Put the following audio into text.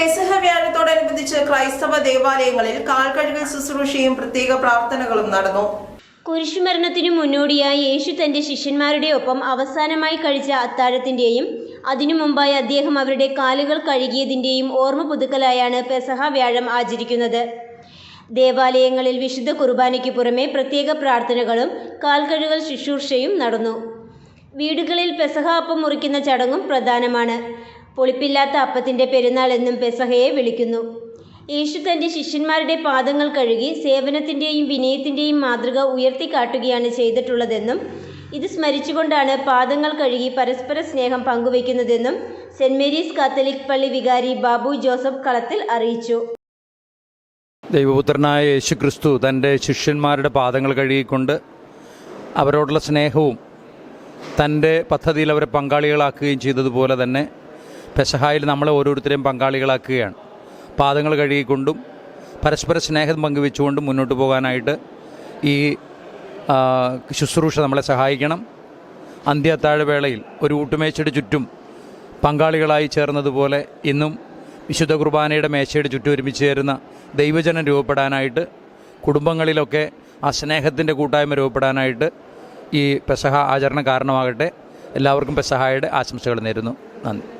പെസഹ വ്യാഴത്തോടനുബന്ധിച്ച് ക്രൈസ്തവ ദേവാലയങ്ങളിൽ കാൽകഴുകൽ ശുശ്രൂഷയും പ്രത്യേക പ്രാർത്ഥനകളും നടന്നു. കുരിശുമരണത്തിനു മുന്നോടിയായി യേശു തന്റെ ശിഷ്യന്മാരുടെ ഒപ്പം അവസാനമായി കഴിച്ച അത്താഴത്തിന്റെയും അതിനു മുമ്പായി അദ്ദേഹം അവരുടെ കാലുകൾ കഴുകിയതിന്റെയും ഓർമ്മ പുതുക്കലായാണ് പെസഹ വ്യാഴം ആചരിക്കുന്നത്. ദേവാലയങ്ങളിൽ വിശുദ്ധ കുർബാനയ്ക്ക് പുറമെ പ്രത്യേക പ്രാർത്ഥനകളും കാൽകഴുകൽ ശുശ്രൂഷയും നടന്നു. വീടുകളിൽ പെസഹ അപ്പം മുറിക്കുന്ന ചടങ്ങും പ്രധാനമാണ്. പൊളിപ്പില്ലാത്ത അപ്പത്തിന്റെ പെരുന്നാൾ എന്നും പെസഹയെ വിളിക്കുന്നു. യേശു തന്റെ ശിഷ്യന്മാരുടെ പാദങ്ങൾ കഴുകി സേവനത്തിന്റെയും വിനയത്തിന്റെയും മാതൃക ഉയർത്തിക്കാട്ടുകയാണ് ചെയ്തിട്ടുള്ളതെന്നും ഇത് സ്മരിച്ചുകൊണ്ടാണ് പാദങ്ങൾ കഴുകി പരസ്പര സ്നേഹം പങ്കുവയ്ക്കുന്നതെന്നും സെന്റ് മേരീസ് കാത്തലിക് പള്ളി വികാരി ബാബു ജോസഫ് കളത്തിൽ അറിയിച്ചു. ദൈവപുത്രനായ യേശു ക്രിസ്തു തന്റെ ശിഷ്യന്മാരുടെ പാദങ്ങൾ കഴുകിക്കൊണ്ട് അവരോടുള്ള സ്നേഹവും തന്റെ പദ്ധതിയിൽ അവരെ പങ്കാളികളാക്കുകയും ചെയ്തതുപോലെ തന്നെ പെസഹായിൽ നമ്മളെ ഓരോരുത്തരെയും പങ്കാളികളാക്കുകയാണ്. പാദങ്ങൾ കഴുകിക്കൊണ്ടും പരസ്പര സ്നേഹം പങ്കുവെച്ചുകൊണ്ടും മുന്നോട്ട് പോകാനായിട്ട് ഈ ശുശ്രൂഷ നമ്മളെ സഹായിക്കണം. അന്ത്യത്താഴവേളയിൽ ഒരു ഊട്ടുമേശയുടെ ചുറ്റും പങ്കാളികളായി ചേർന്നതുപോലെ ഇന്നും വിശുദ്ധ കുർബാനയുടെ മേശയുടെ ചുറ്റും ഒരുമിച്ച് ചേരുന്ന ദൈവജനം രൂപപ്പെടാനായിട്ട് കുടുംബങ്ങളിലൊക്കെ ആ സ്നേഹത്തിന്റെ കൂട്ടായ്മ രൂപപ്പെടാനായിട്ട് ഈ പെസഹ ആചരണം കാരണമാകട്ടെ. എല്ലാവർക്കും പെസഹായുടെ ആശംസകൾ നേരുന്നു. നന്ദി.